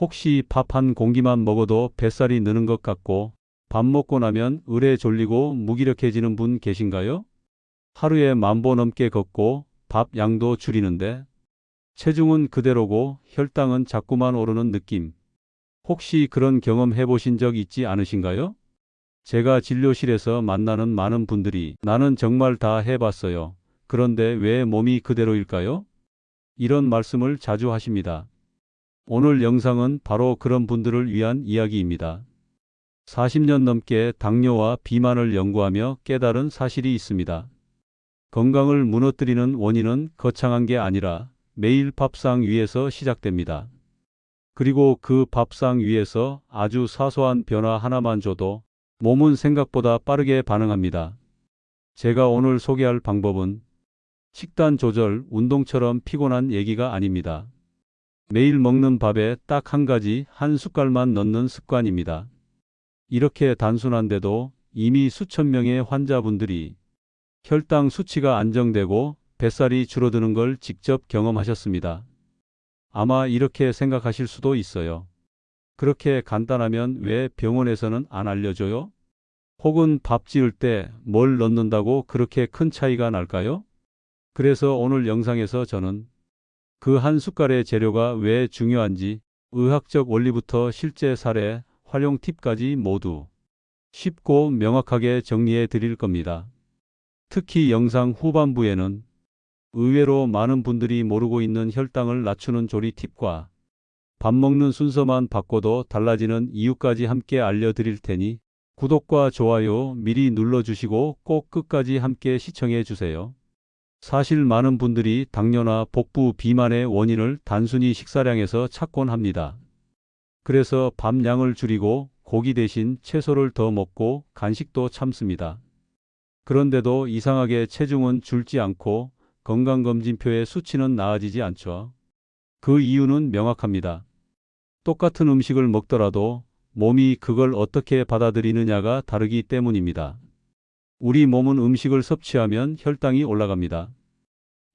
혹시 밥 한 공기만 먹어도 뱃살이 느는 것 같고 밥 먹고 나면 의뢰 졸리고 무기력해지는 분 계신가요? 하루에 만보 넘게 걷고 밥 양도 줄이는데 체중은 그대로고 혈당은 자꾸만 오르는 느낌. 혹시 그런 경험 해보신 적 있지 않으신가요? 제가 진료실에서 만나는 많은 분들이 나는 정말 다 해봤어요. 그런데 왜 몸이 그대로일까요? 이런 말씀을 자주 하십니다. 오늘 영상은 바로 그런 분들을 위한 이야기입니다. 40년 넘게 당뇨와 비만을 연구하며 깨달은 사실이 있습니다. 건강을 무너뜨리는 원인은 거창한 게 아니라 매일 밥상 위에서 시작됩니다. 그리고 그 밥상 위에서 아주 사소한 변화 하나만 줘도 몸은 생각보다 빠르게 반응합니다. 제가 오늘 소개할 방법은 식단 조절, 운동처럼 피곤한 얘기가 아닙니다. 매일 먹는 밥에 딱 한 가지 한 숟갈만 넣는 습관입니다. 이렇게 단순한데도 이미 수천 명의 환자분들이 혈당 수치가 안정되고 뱃살이 줄어드는 걸 직접 경험하셨습니다. 아마 이렇게 생각하실 수도 있어요. 그렇게 간단하면 왜 병원에서는 안 알려줘요? 혹은 밥 지을 때 뭘 넣는다고 그렇게 큰 차이가 날까요? 그래서 오늘 영상에서 저는 그 한 숟갈의 재료가 왜 중요한지 의학적 원리부터 실제 사례, 활용 팁까지 모두 쉽고 명확하게 정리해 드릴 겁니다. 특히 영상 후반부에는 의외로 많은 분들이 모르고 있는 혈당을 낮추는 조리 팁과 밥 먹는 순서만 바꿔도 달라지는 이유까지 함께 알려드릴 테니 구독과 좋아요 미리 눌러주시고 꼭 끝까지 함께 시청해 주세요. 사실 많은 분들이 당뇨나 복부 비만의 원인을 단순히 식사량에서 찾곤 합니다. 그래서 밥 양을 줄이고 고기 대신 채소를 더 먹고 간식도 참습니다. 그런데도 이상하게 체중은 줄지 않고 건강검진표의 수치는 나아지지 않죠. 그 이유는 명확합니다. 똑같은 음식을 먹더라도 몸이 그걸 어떻게 받아들이느냐가 다르기 때문입니다. 우리 몸은 음식을 섭취하면 혈당이 올라갑니다.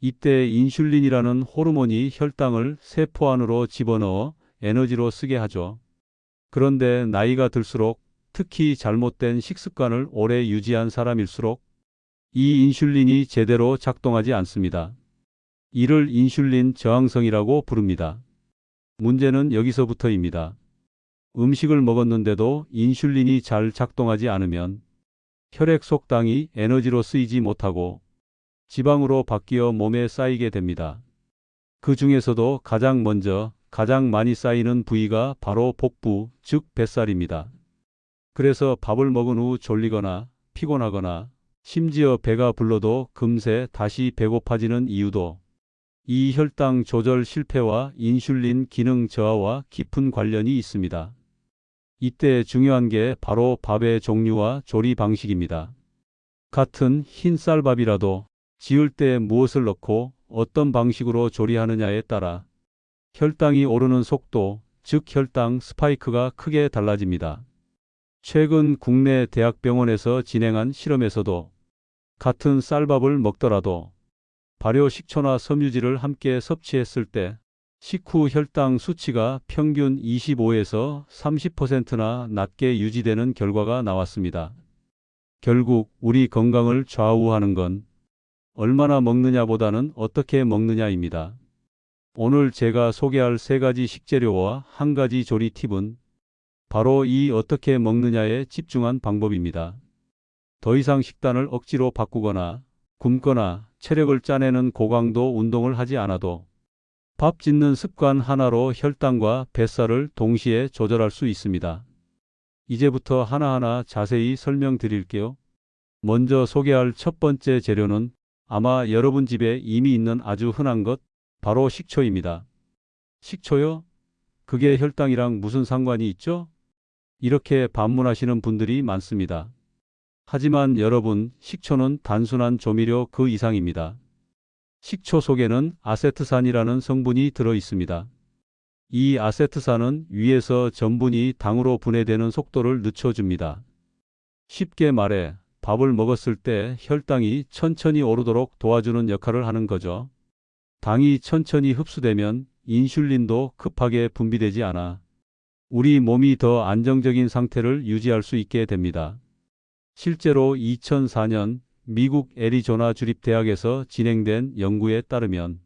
이때 인슐린이라는 호르몬이 혈당을 세포 안으로 집어넣어 에너지로 쓰게 하죠. 그런데 나이가 들수록 특히 잘못된 식습관을 오래 유지한 사람일수록 이 인슐린이 제대로 작동하지 않습니다. 이를 인슐린 저항성이라고 부릅니다. 문제는 여기서부터입니다. 음식을 먹었는데도 인슐린이 잘 작동하지 않으면 혈액 속당이 에너지로 쓰이지 못하고 지방으로 바뀌어 몸에 쌓이게 됩니다. 그 중에서도 가장 먼저 가장 많이 쌓이는 부위가 바로 복부, 즉 뱃살입니다. 그래서 밥을 먹은 후 졸리거나 피곤하거나 심지어 배가 불러도 금세 다시 배고파지는 이유도 이 혈당 조절 실패와 인슐린 기능 저하와 깊은 관련이 있습니다. 이때 중요한 게 바로 밥의 종류와 조리 방식입니다. 같은 흰 쌀밥이라도 지을 때 무엇을 넣고 어떤 방식으로 조리하느냐에 따라 혈당이 오르는 속도, 즉 혈당 스파이크가 크게 달라집니다. 최근 국내 대학병원에서 진행한 실험에서도 같은 쌀밥을 먹더라도 발효 식초나 섬유질을 함께 섭취했을 때 식후 혈당 수치가 평균 25에서 30%나 낮게 유지되는 결과가 나왔습니다. 결국 우리 건강을 좌우하는 건 얼마나 먹느냐보다는 어떻게 먹느냐입니다. 오늘 제가 소개할 세 가지 식재료와 한 가지 조리 팁은 바로 이 어떻게 먹느냐에 집중한 방법입니다. 더 이상 식단을 억지로 바꾸거나 굶거나 체력을 짜내는 고강도 운동을 하지 않아도 밥 짓는 습관 하나로 혈당과 뱃살을 동시에 조절할 수 있습니다. 이제부터 하나하나 자세히 설명드릴게요. 먼저 소개할 첫 번째 재료는 아마 여러분 집에 이미 있는 아주 흔한 것, 바로 식초입니다. 식초요? 그게 혈당이랑 무슨 상관이 있죠? 이렇게 반문하시는 분들이 많습니다. 하지만 여러분, 식초는 단순한 조미료 그 이상입니다. 식초 속에는 아세트산이라는 성분이 들어 있습니다. 이 아세트산은 위에서 전분이 당으로 분해되는 속도를 늦춰줍니다. 쉽게 말해 밥을 먹었을 때 혈당이 천천히 오르도록 도와주는 역할을 하는 거죠. 당이 천천히 흡수되면 인슐린도 급하게 분비되지 않아 우리 몸이 더 안정적인 상태를 유지할 수 있게 됩니다. 실제로 2004년 미국 애리조나 주립대학에서 진행된 연구에 따르면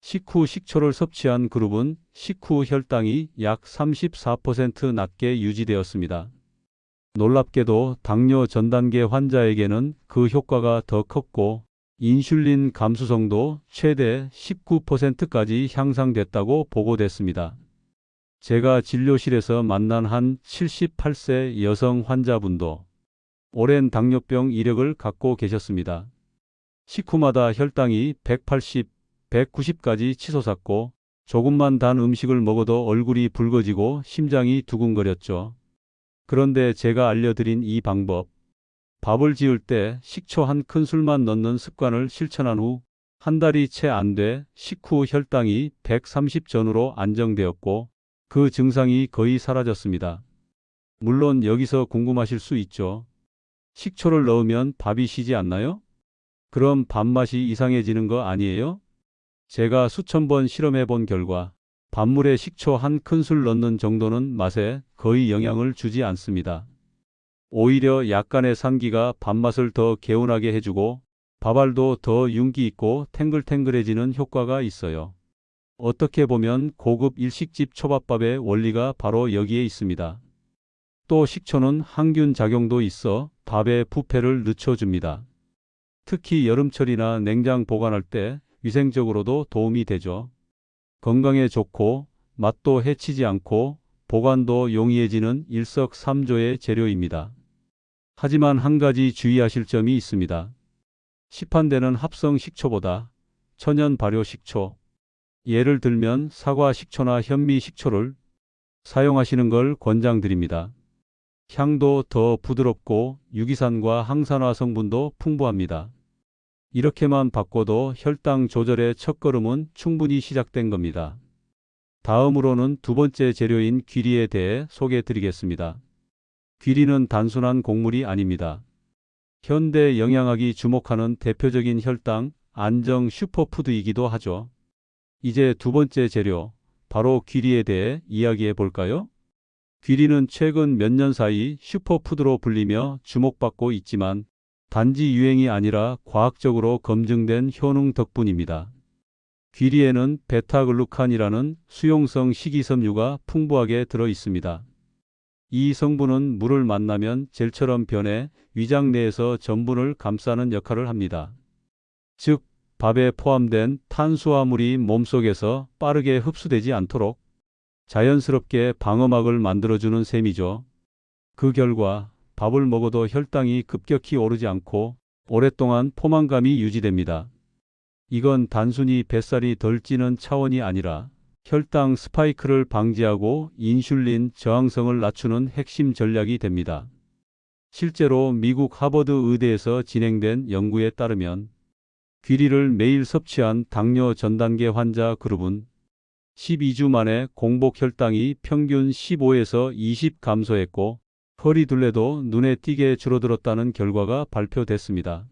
식후 식초를 섭취한 그룹은 식후 혈당이 약 34% 낮게 유지되었습니다. 놀랍게도 당뇨 전단계 환자에게는 그 효과가 더 컸고 인슐린 감수성도 최대 19%까지 향상됐다고 보고됐습니다. 제가 진료실에서 만난 한 78세 여성 환자분도 오랜 당뇨병 이력을 갖고 계셨습니다. 식후마다 혈당이 180, 190까지 치솟았고 조금만 단 음식을 먹어도 얼굴이 붉어지고 심장이 두근거렸죠. 그런데 제가 알려드린 이 방법, 밥을 지을 때 식초 한 큰술만 넣는 습관을 실천한 후 한 달이 채 안 돼 식후 혈당이 130 전후로 안정되었고 그 증상이 거의 사라졌습니다. 물론 여기서 궁금하실 수 있죠. 식초를 넣으면 밥이 시지 않나요? 그럼 밥맛이 이상해지는 거 아니에요? 제가 수천 번 실험해 본 결과 밥물에 식초 한 큰술 넣는 정도는 맛에 거의 영향을 주지 않습니다. 오히려 약간의 산기가 밥맛을 더 개운하게 해주고 밥알도 더 윤기 있고 탱글탱글해지는 효과가 있어요. 어떻게 보면 고급 일식집 초밥밥의 원리가 바로 여기에 있습니다. 또 식초는 항균 작용도 있어 밥의 부패를 늦춰줍니다. 특히 여름철이나 냉장 보관할 때 위생적으로도 도움이 되죠. 건강에 좋고 맛도 해치지 않고 보관도 용이해지는 일석삼조의 재료입니다. 하지만 한 가지 주의하실 점이 있습니다. 시판되는 합성 식초보다 천연 발효 식초, 예를 들면 사과 식초나 현미 식초를 사용하시는 걸 권장드립니다. 향도 더 부드럽고 유기산과 항산화 성분도 풍부합니다. 이렇게만 바꿔도 혈당 조절의 첫걸음은 충분히 시작된 겁니다. 다음으로는 두 번째 재료인 귀리에 대해 소개해 드리겠습니다. 귀리는 단순한 곡물이 아닙니다. 현대 영양학이 주목하는 대표적인 혈당 안정 슈퍼푸드이기도 하죠. 이제 두 번째 재료, 바로 귀리에 대해 이야기해 볼까요? 귀리는 최근 몇 년 사이 슈퍼푸드로 불리며 주목받고 있지만 단지 유행이 아니라 과학적으로 검증된 효능 덕분입니다. 귀리에는 베타글루칸이라는 수용성 식이섬유가 풍부하게 들어 있습니다. 이 성분은 물을 만나면 젤처럼 변해 위장 내에서 전분을 감싸는 역할을 합니다. 즉, 밥에 포함된 탄수화물이 몸속에서 빠르게 흡수되지 않도록 자연스럽게 방어막을 만들어주는 셈이죠. 그 결과 밥을 먹어도 혈당이 급격히 오르지 않고 오랫동안 포만감이 유지됩니다. 이건 단순히 뱃살이 덜 찌는 차원이 아니라 혈당 스파이크를 방지하고 인슐린 저항성을 낮추는 핵심 전략이 됩니다. 실제로 미국 하버드 의대에서 진행된 연구에 따르면 귀리를 매일 섭취한 당뇨 전단계 환자 그룹은 12주 만에 공복 혈당이 평균 15에서 20 감소했고 허리 둘레도 눈에 띄게 줄어들었다는 결과가 발표됐습니다.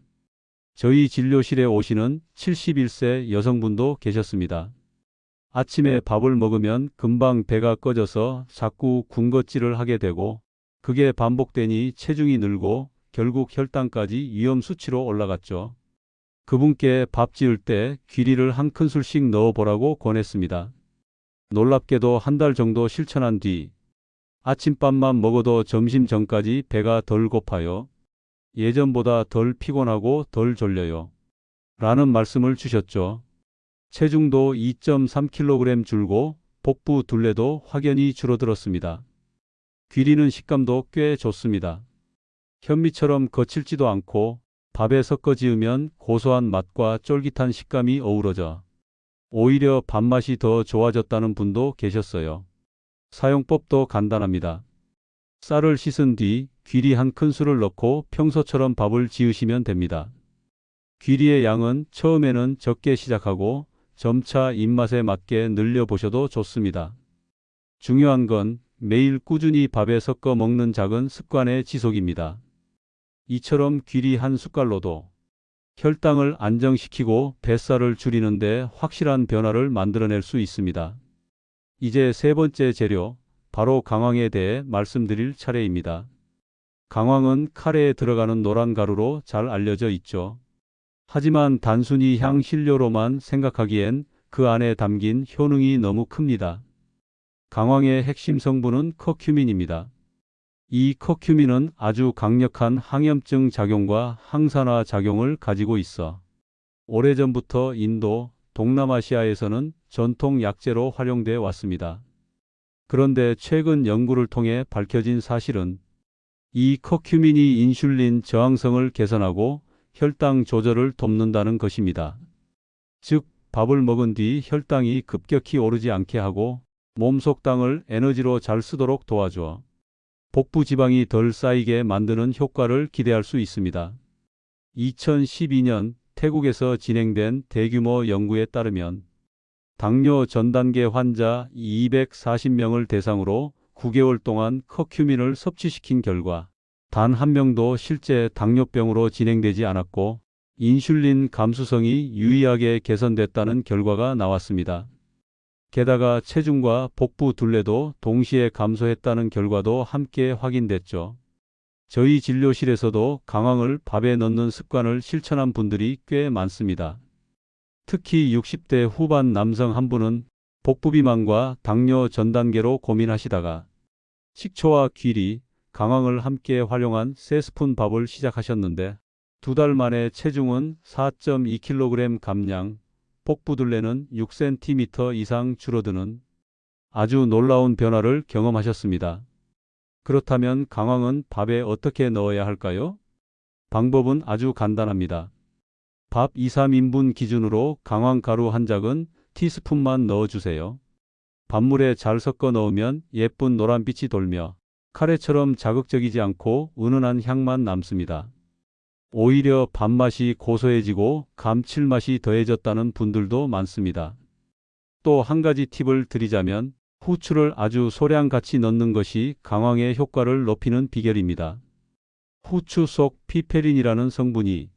저희 진료실에 오시는 71세 여성분도 계셨습니다. 아침에 밥을 먹으면 금방 배가 꺼져서 자꾸 군것질을 하게 되고 그게 반복되니 체중이 늘고 결국 혈당까지 위험 수치로 올라갔죠. 그분께 밥 지을 때 귀리를 한 큰술씩 넣어보라고 권했습니다. 놀랍게도 한 달 정도 실천한 뒤 아침밥만 먹어도 점심 전까지 배가 덜 고파요. 예전보다 덜 피곤하고 덜 졸려요. 라는 말씀을 주셨죠. 체중도 2.3kg 줄고 복부 둘레도 확연히 줄어들었습니다. 귀리는 식감도 꽤 좋습니다. 현미처럼 거칠지도 않고 밥에 섞어 지으면 고소한 맛과 쫄깃한 식감이 어우러져 오히려 밥맛이 더 좋아졌다는 분도 계셨어요. 사용법도 간단합니다. 쌀을 씻은 뒤 귀리 한 큰술을 넣고 평소처럼 밥을 지으시면 됩니다. 귀리의 양은 처음에는 적게 시작하고 점차 입맛에 맞게 늘려보셔도 좋습니다. 중요한 건 매일 꾸준히 밥에 섞어 먹는 작은 습관의 지속입니다. 이처럼 귀리 한 숟갈로도 혈당을 안정시키고 뱃살을 줄이는데 확실한 변화를 만들어낼 수 있습니다. 이제 세 번째 재료, 바로 강황에 대해 말씀드릴 차례입니다. 강황은 카레에 들어가는 노란 가루로 잘 알려져 있죠. 하지만 단순히 향신료로만 생각하기엔 그 안에 담긴 효능이 너무 큽니다. 강황의 핵심 성분은 커큐민입니다. 이 커큐민은 아주 강력한 항염증 작용과 항산화 작용을 가지고 있어 오래전부터 인도, 동남아시아에서는 전통 약재로 활용돼 왔습니다. 그런데 최근 연구를 통해 밝혀진 사실은 이 커큐민이 인슐린 저항성을 개선하고 혈당 조절을 돕는다는 것입니다. 즉, 밥을 먹은 뒤 혈당이 급격히 오르지 않게 하고 몸속 당을 에너지로 잘 쓰도록 도와줘 복부 지방이 덜 쌓이게 만드는 효과를 기대할 수 있습니다. 2012년 태국에서 진행된 대규모 연구에 따르면 당뇨 전 단계 환자 240명을 대상으로 9개월 동안 커큐민을 섭취시킨 결과 단 한 명도 실제 당뇨병으로 진행되지 않았고 인슐린 감수성이 유의하게 개선됐다는 결과가 나왔습니다. 게다가 체중과 복부 둘레도 동시에 감소했다는 결과도 함께 확인됐죠. 저희 진료실에서도 강황을 밥에 넣는 습관을 실천한 분들이 꽤 많습니다. 특히 60대 후반 남성 한 분은 복부 비만과 당뇨 전 단계로 고민하시다가 식초와 귀리, 강황을 함께 활용한 세 스푼 밥을 시작하셨는데 두 달 만에 체중은 4.2kg 감량, 복부 둘레는 6cm 이상 줄어드는 아주 놀라운 변화를 경험하셨습니다. 그렇다면 강황은 밥에 어떻게 넣어야 할까요? 방법은 아주 간단합니다. 밥 2, 3인분 기준으로 강황 가루 한 작은 티스푼만 넣어주세요. 밥물에 잘 섞어 넣으면 예쁜 노란빛이 돌며 카레처럼 자극적이지 않고 은은한 향만 남습니다. 오히려 밥맛이 고소해지고 감칠맛이 더해졌다는 분들도 많습니다. 또 한 가지 팁을 드리자면 후추를 아주 소량 같이 넣는 것이 강황의 효과를 높이는 비결입니다. 후추 속 피페린이라는 성분이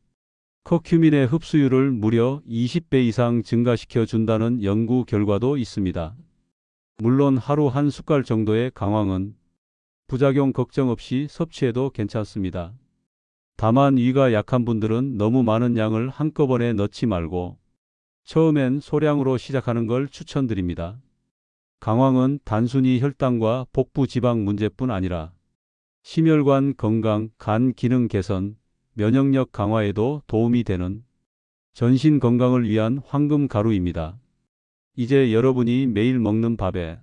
커큐민의 흡수율을 무려 20배 이상 증가시켜 준다는 연구 결과도 있습니다. 물론 하루 한 숟갈 정도의 강황은 부작용 걱정 없이 섭취해도 괜찮습니다. 다만 위가 약한 분들은 너무 많은 양을 한꺼번에 넣지 말고 처음엔 소량으로 시작하는 걸 추천드립니다. 강황은 단순히 혈당과 복부 지방 문제뿐 아니라 심혈관 건강, 간 기능 개선, 면역력 강화에도 도움이 되는 전신 건강을 위한 황금 가루입니다. 이제 여러분이 매일 먹는 밥에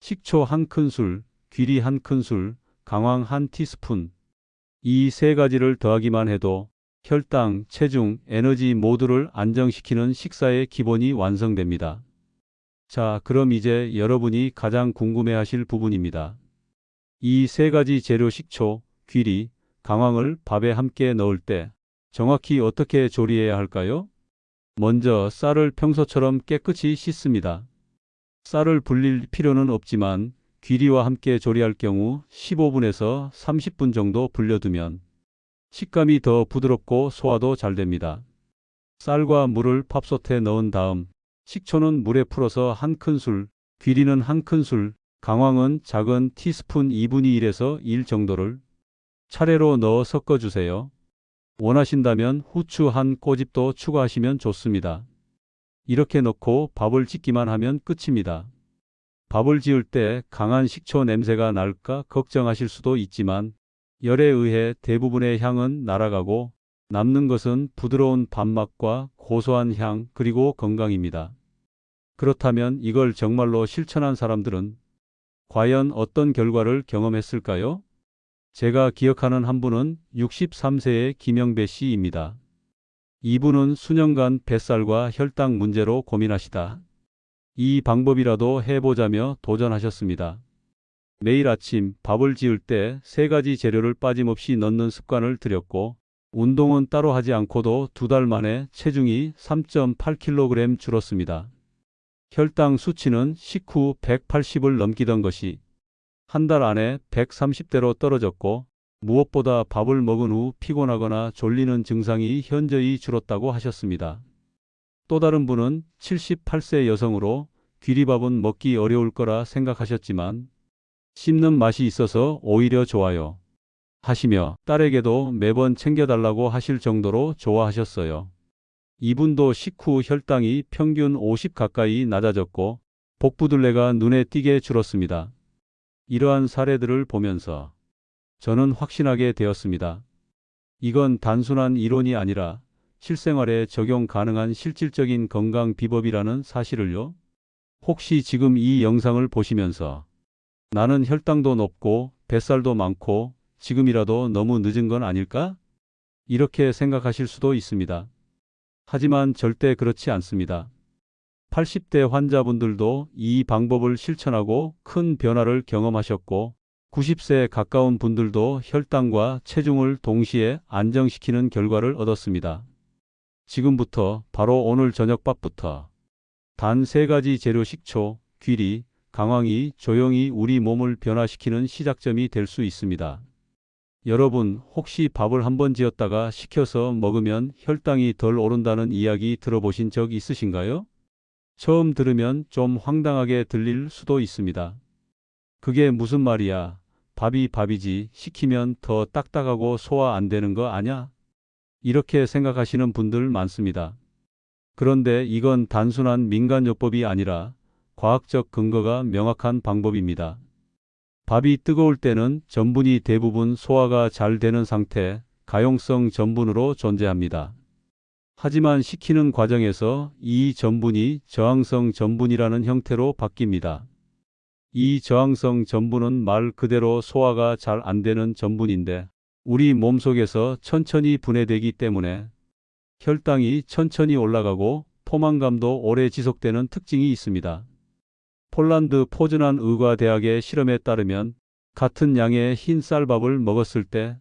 식초 한 큰술, 귀리 한 큰술, 강황 한 티스푼 이 세 가지를 더하기만 해도 혈당, 체중, 에너지 모두를 안정시키는 식사의 기본이 완성됩니다. 자, 그럼 이제 여러분이 가장 궁금해 하실 부분입니다. 이 세 가지 재료 식초, 귀리, 강황을 밥에 함께 넣을 때 정확히 어떻게 조리해야 할까요? 먼저 쌀을 평소처럼 깨끗이 씻습니다. 쌀을 불릴 필요는 없지만 귀리와 함께 조리할 경우 15분에서 30분 정도 불려두면 식감이 더 부드럽고 소화도 잘 됩니다. 쌀과 물을 밥솥에 넣은 다음 식초는 물에 풀어서 한 큰술, 귀리는 한 큰술, 강황은 작은 티스푼 2분의 1에서 1 정도를 차례로 넣어 섞어주세요. 원하신다면 후추 한 꼬집도 추가하시면 좋습니다. 이렇게 넣고 밥을 짓기만 하면 끝입니다. 밥을 지을 때 강한 식초 냄새가 날까 걱정하실 수도 있지만 열에 의해 대부분의 향은 날아가고 남는 것은 부드러운 밥맛과 고소한 향 그리고 건강입니다. 그렇다면 이걸 정말로 실천한 사람들은 과연 어떤 결과를 경험했을까요? 제가 기억하는 한 분은 63세의 김영배 씨입니다. 이분은 수년간 뱃살과 혈당 문제로 고민하시다. 이 방법이라도 해보자며 도전하셨습니다. 매일 아침 밥을 지을 때 세 가지 재료를 빠짐없이 넣는 습관을 들였고 운동은 따로 하지 않고도 두 달 만에 체중이 3.8kg 줄었습니다. 혈당 수치는 식후 180을 넘기던 것이 한 달 안에 130대로 떨어졌고 무엇보다 밥을 먹은 후 피곤하거나 졸리는 증상이 현저히 줄었다고 하셨습니다. 또 다른 분은 78세 여성으로 귀리밥은 먹기 어려울 거라 생각하셨지만 씹는 맛이 있어서 오히려 좋아요. 하시며 딸에게도 매번 챙겨달라고 하실 정도로 좋아하셨어요. 이분도 식후 혈당이 평균 50 가까이 낮아졌고 복부둘레가 눈에 띄게 줄었습니다. 이러한 사례들을 보면서 저는 확신하게 되었습니다. 이건 단순한 이론이 아니라 실생활에 적용 가능한 실질적인 건강 비법이라는 사실을요. 혹시 지금 이 영상을 보시면서 나는 혈당도 높고 뱃살도 많고 지금이라도 너무 늦은 건 아닐까? 이렇게 생각하실 수도 있습니다. 하지만 절대 그렇지 않습니다. 80대 환자분들도 이 방법을 실천하고 큰 변화를 경험하셨고 90세에 가까운 분들도 혈당과 체중을 동시에 안정시키는 결과를 얻었습니다. 지금부터 바로 오늘 저녁밥부터 단 세 가지 재료 식초, 귀리, 강황이 조용히 우리 몸을 변화시키는 시작점이 될 수 있습니다. 여러분 혹시 밥을 한번 지었다가 식혀서 먹으면 혈당이 덜 오른다는 이야기 들어보신 적 있으신가요? 처음 들으면 좀 황당하게 들릴 수도 있습니다. 그게 무슨 말이야? 밥이 밥이지 식히면 더 딱딱하고 소화 안 되는 거 아냐? 이렇게 생각하시는 분들 많습니다. 그런데 이건 단순한 민간요법이 아니라 과학적 근거가 명확한 방법입니다. 밥이 뜨거울 때는 전분이 대부분 소화가 잘 되는 상태, 가용성 전분으로 존재합니다. 하지만 식히는 과정에서 이 전분이 저항성 전분이라는 형태로 바뀝니다. 이 저항성 전분은 말 그대로 소화가 잘 안 되는 전분인데 우리 몸속에서 천천히 분해되기 때문에 혈당이 천천히 올라가고 포만감도 오래 지속되는 특징이 있습니다. 폴란드 포즈난 의과대학의 실험에 따르면 같은 양의 흰 쌀밥을 먹었을 때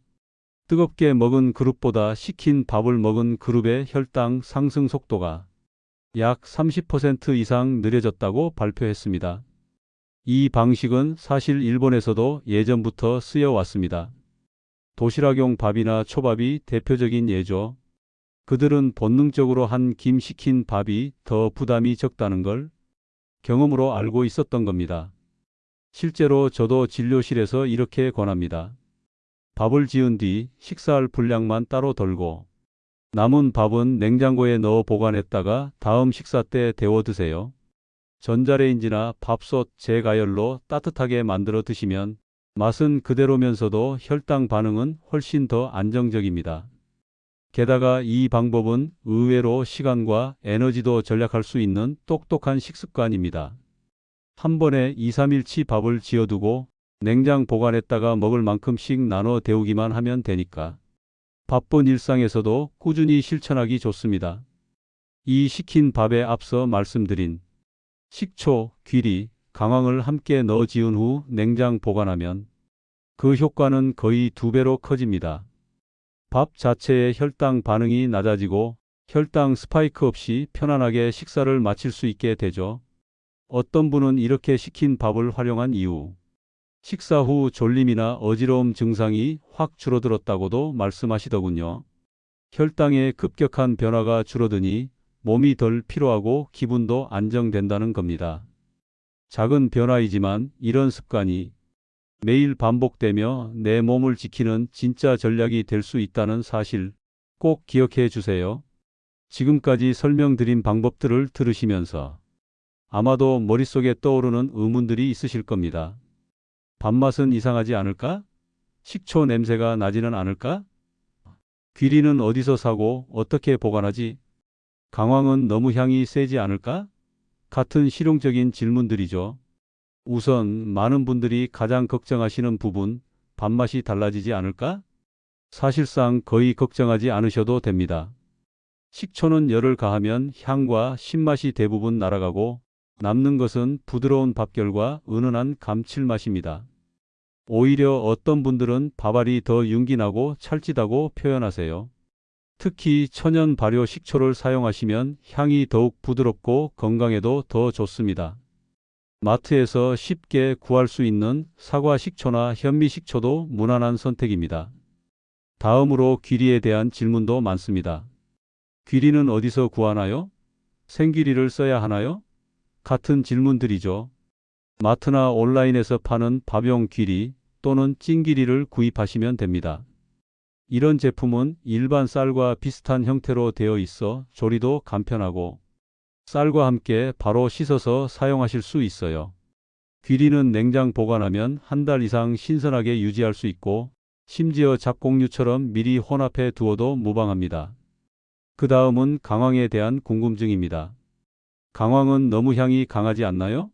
뜨겁게 먹은 그룹보다 식힌 밥을 먹은 그룹의 혈당 상승 속도가 약 30% 이상 느려졌다고 발표했습니다. 이 방식은 사실 일본에서도 예전부터 쓰여 왔습니다. 도시락용 밥이나 초밥이 대표적인 예죠. 그들은 본능적으로 한김 식힌 밥이 더 부담이 적다는 걸 경험으로 알고 있었던 겁니다. 실제로 저도 진료실에서 이렇게 권합니다. 밥을 지은 뒤 식사할 분량만 따로 덜고 남은 밥은 냉장고에 넣어 보관했다가 다음 식사 때 데워 드세요. 전자레인지나 밥솥 재가열로 따뜻하게 만들어 드시면 맛은 그대로면서도 혈당 반응은 훨씬 더 안정적입니다. 게다가 이 방법은 의외로 시간과 에너지도 절약할 수 있는 똑똑한 식습관입니다. 한 번에 2, 3일치 밥을 지어두고 냉장 보관했다가 먹을 만큼씩 나눠 데우기만 하면 되니까 바쁜 일상에서도 꾸준히 실천하기 좋습니다. 이 식힌 밥에 앞서 말씀드린 식초, 귀리, 강황을 함께 넣어 지은 후 냉장 보관하면 그 효과는 거의 두 배로 커집니다. 밥 자체의 혈당 반응이 낮아지고 혈당 스파이크 없이 편안하게 식사를 마칠 수 있게 되죠. 어떤 분은 이렇게 식힌 밥을 활용한 이후 식사 후 졸림이나 어지러움 증상이 확 줄어들었다고도 말씀하시더군요. 혈당의 급격한 변화가 줄어드니 몸이 덜 피로하고 기분도 안정된다는 겁니다. 작은 변화이지만 이런 습관이 매일 반복되며 내 몸을 지키는 진짜 전략이 될 수 있다는 사실 꼭 기억해 주세요. 지금까지 설명드린 방법들을 들으시면서 아마도 머릿속에 떠오르는 의문들이 있으실 겁니다. 밥맛은 이상하지 않을까? 식초 냄새가 나지는 않을까? 귀리는 어디서 사고 어떻게 보관하지? 강황은 너무 향이 세지 않을까? 같은 실용적인 질문들이죠. 우선 많은 분들이 가장 걱정하시는 부분, 밥맛이 달라지지 않을까? 사실상 거의 걱정하지 않으셔도 됩니다. 식초는 열을 가하면 향과 신맛이 대부분 날아가고 남는 것은 부드러운 밥결과 은은한 감칠맛입니다. 오히려 어떤 분들은 밥알이 더 윤기나고 찰지다고 표현하세요. 특히 천연 발효 식초를 사용하시면 향이 더욱 부드럽고 건강에도 더 좋습니다. 마트에서 쉽게 구할 수 있는 사과 식초나 현미 식초도 무난한 선택입니다. 다음으로 귀리에 대한 질문도 많습니다. 귀리는 어디서 구하나요? 생귀리를 써야 하나요? 같은 질문들이죠. 마트나 온라인에서 파는 밥용 귀리 또는 찐귀리를 구입하시면 됩니다. 이런 제품은 일반 쌀과 비슷한 형태로 되어 있어 조리도 간편하고 쌀과 함께 바로 씻어서 사용하실 수 있어요. 귀리는 냉장 보관하면 한 달 이상 신선하게 유지할 수 있고 심지어 잡곡류처럼 미리 혼합해 두어도 무방합니다. 그 다음은 강황에 대한 궁금증입니다. 강황은 너무 향이 강하지 않나요?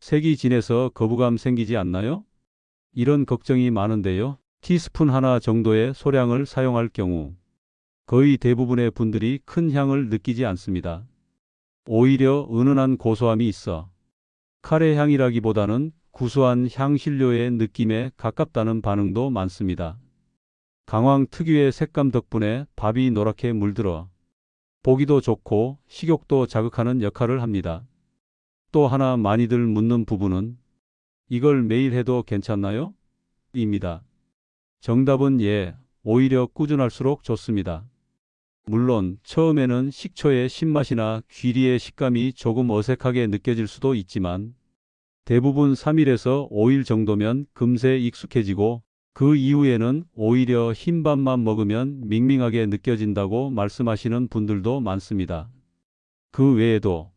색이 진해서 거부감 생기지 않나요? 이런 걱정이 많은데요. 티스푼 하나 정도의 소량을 사용할 경우 거의 대부분의 분들이 큰 향을 느끼지 않습니다. 오히려 은은한 고소함이 있어 카레 향이라기보다는 구수한 향신료의 느낌에 가깝다는 반응도 많습니다. 강황 특유의 색감 덕분에 밥이 노랗게 물들어 보기도 좋고 식욕도 자극하는 역할을 합니다. 또 하나 많이들 묻는 부분은 이걸 매일 해도 괜찮나요? 입니다. 정답은 예, 오히려 꾸준할수록 좋습니다. 물론 처음에는 식초의 신맛이나 귀리의 식감이 조금 어색하게 느껴질 수도 있지만 대부분 3일에서 5일 정도면 금세 익숙해지고 그 이후에는 오히려 흰밥만 먹으면 밍밍하게 느껴진다고 말씀하시는 분들도 많습니다. 그 외에도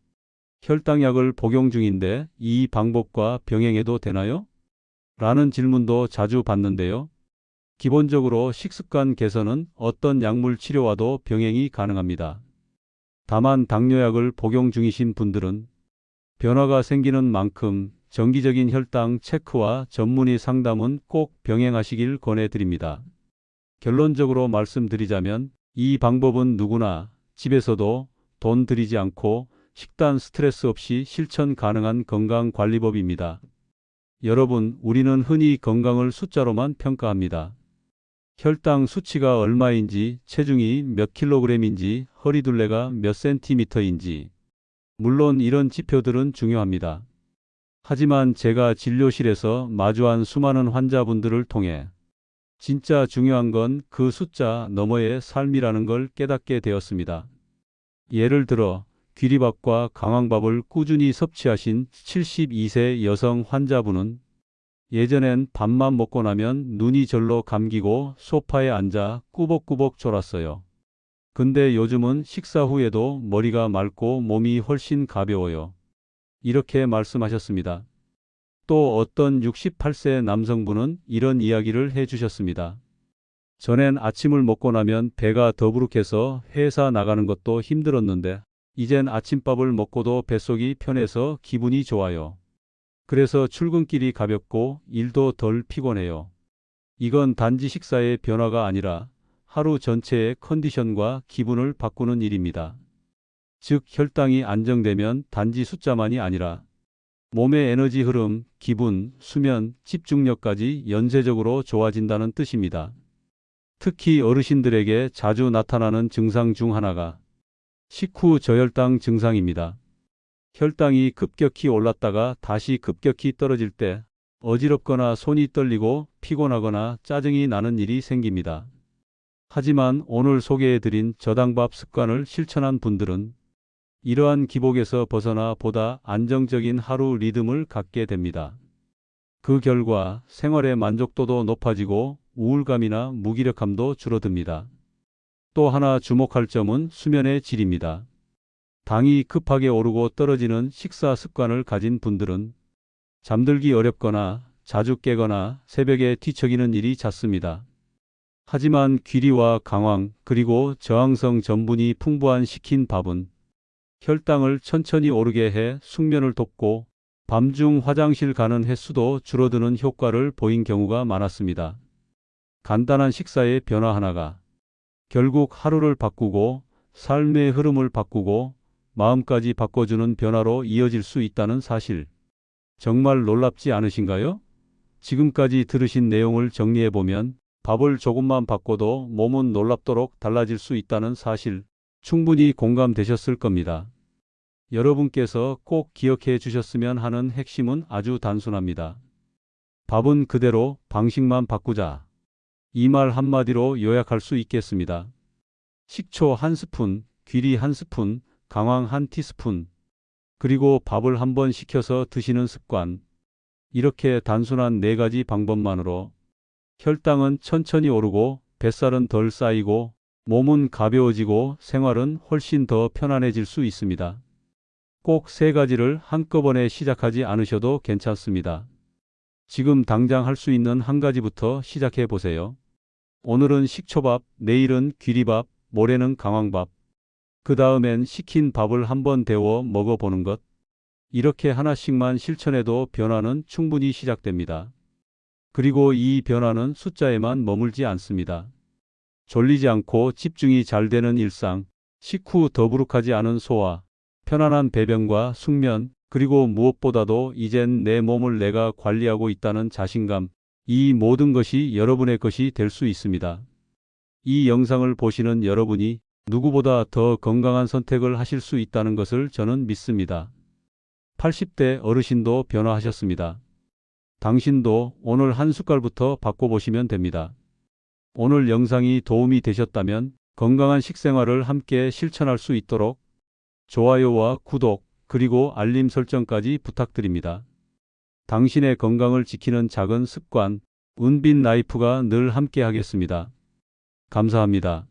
혈당약을 복용 중인데 이 방법과 병행해도 되나요? 라는 질문도 자주 받는데요. 기본적으로 식습관 개선은 어떤 약물 치료와도 병행이 가능합니다. 다만 당뇨약을 복용 중이신 분들은 변화가 생기는 만큼 정기적인 혈당 체크와 전문의 상담은 꼭 병행하시길 권해드립니다. 결론적으로 말씀드리자면 이 방법은 누구나 집에서도 돈 들이지 않고 식단 스트레스 없이 실천 가능한 건강관리법입니다. 여러분, 우리는 흔히 건강을 숫자로만 평가합니다. 혈당 수치가 얼마인지, 체중이 몇 킬로그램인지, 허리둘레가 몇 센티미터인지. 물론 이런 지표들은 중요합니다. 하지만 제가 진료실에서 마주한 수많은 환자분들을 통해 진짜 중요한 건 그 숫자 너머의 삶이라는 걸 깨닫게 되었습니다. 예를 들어 귀리밥과 강황밥을 꾸준히 섭취하신 72세 여성 환자분은 예전엔 밥만 먹고 나면 눈이 절로 감기고 소파에 앉아 꾸벅꾸벅 졸았어요. 근데 요즘은 식사 후에도 머리가 맑고 몸이 훨씬 가벼워요. 이렇게 말씀하셨습니다. 또 어떤 68세 남성분은 이런 이야기를 해 주셨습니다. 전엔 아침을 먹고 나면 배가 더부룩해서 회사 나가는 것도 힘들었는데 이젠 아침밥을 먹고도 뱃속이 편해서 기분이 좋아요. 그래서 출근길이 가볍고 일도 덜 피곤해요. 이건 단지 식사의 변화가 아니라 하루 전체의 컨디션과 기분을 바꾸는 일입니다. 즉 혈당이 안정되면 단지 숫자만이 아니라 몸의 에너지 흐름, 기분, 수면, 집중력까지 연쇄적으로 좋아진다는 뜻입니다. 특히 어르신들에게 자주 나타나는 증상 중 하나가 식후 저혈당 증상입니다. 혈당이 급격히 올랐다가 다시 급격히 떨어질 때 어지럽거나 손이 떨리고 피곤하거나 짜증이 나는 일이 생깁니다. 하지만 오늘 소개해드린 저당밥 습관을 실천한 분들은 이러한 기복에서 벗어나 보다 안정적인 하루 리듬을 갖게 됩니다. 그 결과 생활의 만족도도 높아지고 우울감이나 무기력함도 줄어듭니다. 또 하나 주목할 점은 수면의 질입니다. 당이 급하게 오르고 떨어지는 식사 습관을 가진 분들은 잠들기 어렵거나 자주 깨거나 새벽에 뒤척이는 일이 잦습니다. 하지만 귀리와 강황 그리고 저항성 전분이 풍부한 식힌 밥은 혈당을 천천히 오르게 해 숙면을 돕고 밤중 화장실 가는 횟수도 줄어드는 효과를 보인 경우가 많았습니다. 간단한 식사의 변화 하나가 결국 하루를 바꾸고 삶의 흐름을 바꾸고 마음까지 바꿔주는 변화로 이어질 수 있다는 사실. 정말 놀랍지 않으신가요? 지금까지 들으신 내용을 정리해보면 밥을 조금만 바꿔도 몸은 놀랍도록 달라질 수 있다는 사실 충분히 공감되셨을 겁니다. 여러분께서 꼭 기억해 주셨으면 하는 핵심은 아주 단순합니다. 밥은 그대로 방식만 바꾸자. 이 말 한마디로 요약할 수 있겠습니다. 식초 한 스푼, 귀리 한 스푼, 강황 한 티스푼, 그리고 밥을 한 번 식혀서 드시는 습관. 이렇게 단순한 네 가지 방법만으로 혈당은 천천히 오르고 뱃살은 덜 쌓이고 몸은 가벼워지고 생활은 훨씬 더 편안해질 수 있습니다. 꼭 세 가지를 한꺼번에 시작하지 않으셔도 괜찮습니다. 지금 당장 할 수 있는 한 가지부터 시작해 보세요. 오늘은 식초밥, 내일은 귀리밥, 모레는 강황밥. 그 다음엔 식힌 밥을 한번 데워 먹어보는 것. 이렇게 하나씩만 실천해도 변화는 충분히 시작됩니다. 그리고 이 변화는 숫자에만 머물지 않습니다. 졸리지 않고 집중이 잘 되는 일상, 식후 더부룩하지 않은 소화, 편안한 배변과 숙면, 그리고 무엇보다도 이젠 내 몸을 내가 관리하고 있다는 자신감, 이 모든 것이 여러분의 것이 될 수 있습니다. 이 영상을 보시는 여러분이 누구보다 더 건강한 선택을 하실 수 있다는 것을 저는 믿습니다. 80대 어르신도 변화하셨습니다. 당신도 오늘 한 숟갈부터 바꿔보시면 됩니다. 오늘 영상이 도움이 되셨다면 건강한 식생활을 함께 실천할 수 있도록 좋아요와 구독, 그리고 알림 설정까지 부탁드립니다. 당신의 건강을 지키는 작은 습관, 은빈 라이프가 늘 함께 하겠습니다. 감사합니다.